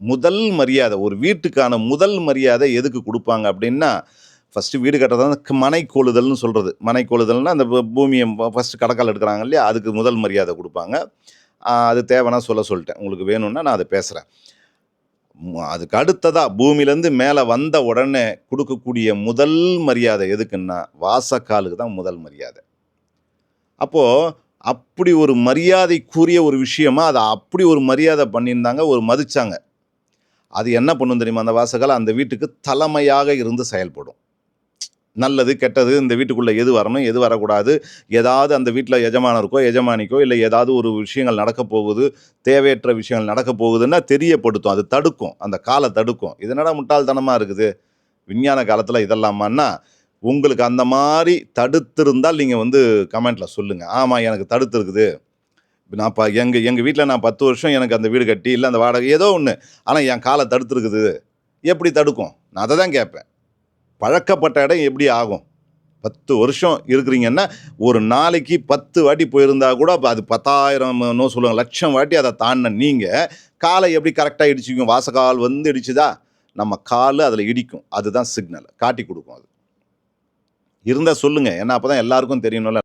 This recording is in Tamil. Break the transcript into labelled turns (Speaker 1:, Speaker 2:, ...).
Speaker 1: முதல் மரியாதை ஒரு வீட்டுக்கான முதல் மரியாதை எதுக்கு கொடுப்பாங்க அப்படின்னா ஃபஸ்ட்டு வீடு கட்டுறது மனை கொழுதல்னு சொல்கிறது மனை கொளுதல்னா அந்த பூமியை ஃபஸ்ட்டு கடக்கால் எடுக்கிறாங்க இல்லையா? அதுக்கு முதல் மரியாதை கொடுப்பாங்க. அது தேவைன்னா சொல்ல சொல்லிட்டேன். உங்களுக்கு வேணும்னா நான் அதை பேசுகிறேன் அதுக்கு அடுத்ததாக பூமியிலேருந்து மேலே வந்த உடனே கொடுக்கக்கூடிய முதல் மரியாதை எதுக்குன்னா வாசக்காலுக்கு தான் முதல் மரியாதை. அப்போது அப்படி ஒரு மரியாதைக்குரிய ஒரு விஷயமா அதை அப்படி ஒரு மரியாதை பண்ணியிருந்தாங்க ஒரு மதித்தாங்க அது என்ன பண்ணும் தெரியுமா? அந்த வாசகால் அந்த வீட்டுக்கு தலைமையாக இருந்து செயல்படும். நல்லது கெட்டது இந்த வீட்டுக்குள்ளே எது வரணும் எது வரக்கூடாது ஏதாவது அந்த வீட்டில் எஜமானருக்கோ எஜமானிக்கோ இல்லை ஏதாவது ஒரு விஷயங்கள் நடக்க போகுது தேவையற்ற விஷயங்கள் நடக்க போகுதுன்னா தெரியப்படுத்தும். அது தடுக்கும். அந்த காலை தடுக்கும். இது என்னடா முட்டாள்தனமாக இருக்குது? விஞ்ஞான காலத்தில் இதெல்லாமான்னா உங்களுக்கு அந்த மாதிரி தடுத்திருந்தால் நீங்கள் வந்து கமெண்ட்டில் சொல்லுங்கள் ஆமாம் எனக்கு தடுத்துருக்குது. நான் இப்போ எங்கள் எங்கள் வீட்டில் நான் பத்து வருஷம் எனக்கு அந்த வீடு கட்டி இல்லை அந்த வாடகை ஏதோ ஒன்று ஆனால் என் காலை தடுத்துருக்குது. எப்படி தடுக்கும்? நான் அதை தான் கேட்பேன். பழக்கப்பட்ட இடம் எப்படி ஆகும்? பத்து வருஷம் இருக்கிறீங்கன்னா ஒரு நாளைக்கு பத்து வாட்டி போயிருந்தா கூட அது பத்தாயிரம் நோ சொல்லுவாங்க லட்சம் வாட்டி அதை தாண்டின நீங்கள் காலை எப்படி கரெக்டாக இடிச்சிக்கும் வாசக்கால் வந்து இடிச்சுதா? நம்ம கால் அதில் இடிக்கும். அதுதான் சிக்னல் காட்டி கொடுக்கும் அது. இருந்தால் சொல்லுங்கள் ஏன்னா அப்போ தான் எல்லாருக்கும் தெரியணும்ல